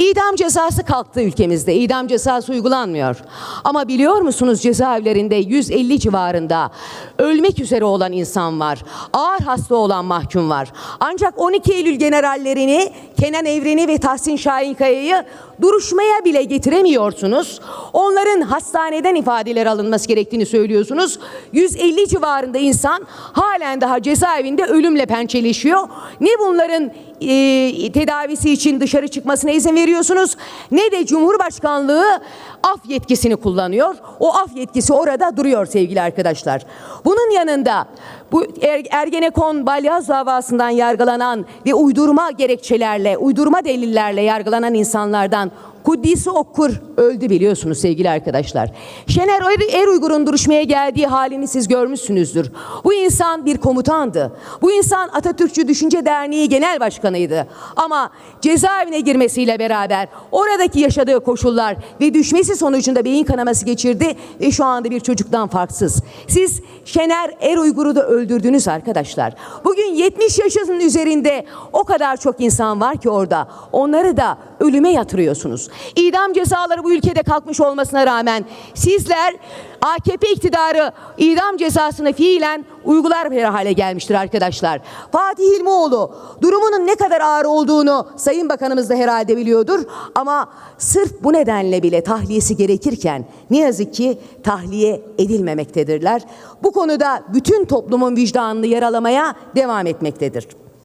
İdam cezası kalktı ülkemizde. İdam cezası uygulanmıyor. Ama biliyor musunuz cezaevlerinde 150 civarında ölmek üzere olan insan var. Ağır hasta olan mahkum var. Ancak 12 Eylül generallerini Kenan Evren'i ve Tahsin Şahinkaya'yı duruşmaya bile getiremiyorsunuz. Onların hastaneden ifadeler alınması gerektiğini söylüyorsunuz. 150 civarında insan halen daha cezaevinde ölümle pençeleşiyor. Ne bunların e, tedavisi için dışarı çıkmasına izin veriyorsunuz ne de Cumhurbaşkanlığı af yetkisini kullanıyor. O af yetkisi orada duruyor sevgili arkadaşlar. Bunun yanında bu Er- Ergenekon balyaz davasından yargılanan ve uydurma gerekçelerle, uydurma delillerle yargılanan insanlardan Kuddisi Okkur öldü biliyorsunuz sevgili arkadaşlar. Şener Er, er Uygur'un duruşmaya geldiği halini siz görmüşsünüzdür. Bu insan bir komutandı. Bu insan Atatürkçü Düşünce Derneği Genel Başkanıydı. Ama cezaevine girmesiyle beraber oradaki yaşadığı koşullar ve düşmesi sonucunda beyin kanaması geçirdi ve şu anda bir çocuktan farksız. Siz Şener Er Uygur'u da öldürdünüz arkadaşlar. Bugün 70 yaşının üzerinde o kadar çok insan var ki orada. Onları da ölüme yatırıyorsunuz. İdam cezaları bu ülkede kalkmış olmasına rağmen sizler AKP iktidarı idam cezasını fiilen uygular bir hale gelmiştir arkadaşlar. Fatih İlmioğlu durumunun ne kadar ağır olduğunu Sayın Bakanımız da herhalde biliyordur ama sırf bu nedenle bile tahliyesi gerekirken ne yazık ki tahliye edilmemektedirler. Bu konuda bütün toplumun vicdanını yaralamaya devam etmektedir.